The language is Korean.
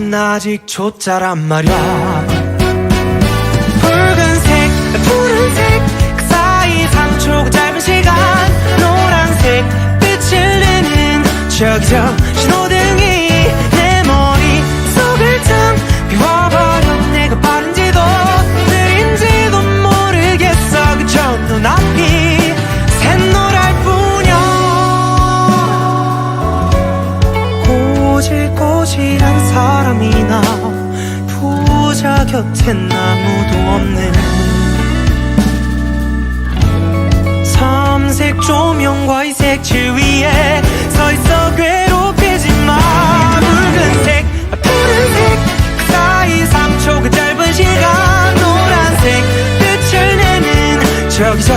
난 아직 초짜란 말야 꼬질꼬질한 사람이나 부자 곁엔 아무도 없는 삼색 조명과 이 색칠 위에 서 있어 괴롭히지 마. 붉은색 푸른색 그 사이 3초 그 짧은 시간 노란색 빛을 내는 저기 저